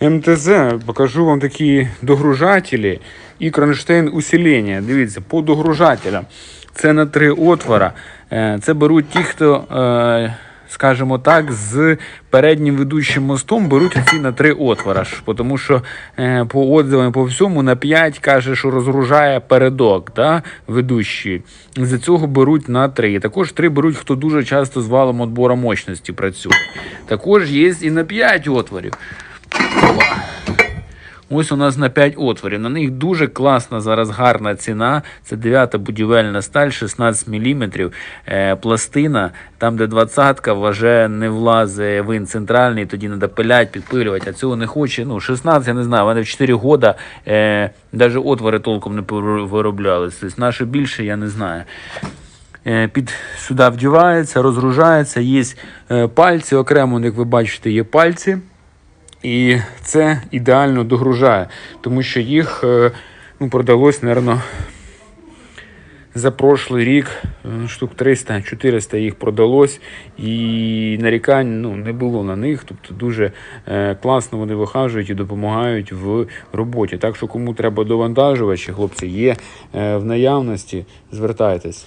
МТЗ, покажу вам такі догружателі і кронштейн усилення. Дивіться, по догружателям. Це на три отвора. Е, Це беруть ті, хто, е, скажімо так, з переднім ведучим мостом беруть ці на три отвора. Тому що е, по отзивам по всьому на 5 каже, що розгружає передок, да, ведущий. За цього беруть на 3. Також 3 беруть, хто дуже часто з валом отбора мощності працює. Також є і на 5 отворів. Ось у нас на 5 отворів. На них дуже класна зараз гарна ціна. Це 9 будівельна сталь, 16 мм. Е, пластина, там, де 20-ка, вже не влазить вин центральний, тоді треба пилять, підпилювати, а цього не хоче. Ну, 16, я не знаю, в мене в 4 года е, навіть отвори толком не вироблялись. Тобто наше більше, я не знаю. Е, Під сюди вдівається, розгружається, є е, пальці, окремо, як ви бачите, є пальці. І це ідеально догружає, тому що їх е, ну, продалось, мабуть, за прошлий рік е, штук 300-400 їх продалось, і нарікань ну, не було на них. Тобто дуже е, класно вони вихажують і допомагають в роботі. Так що кому треба довантажувачі, хлопці, є в наявності, звертайтесь.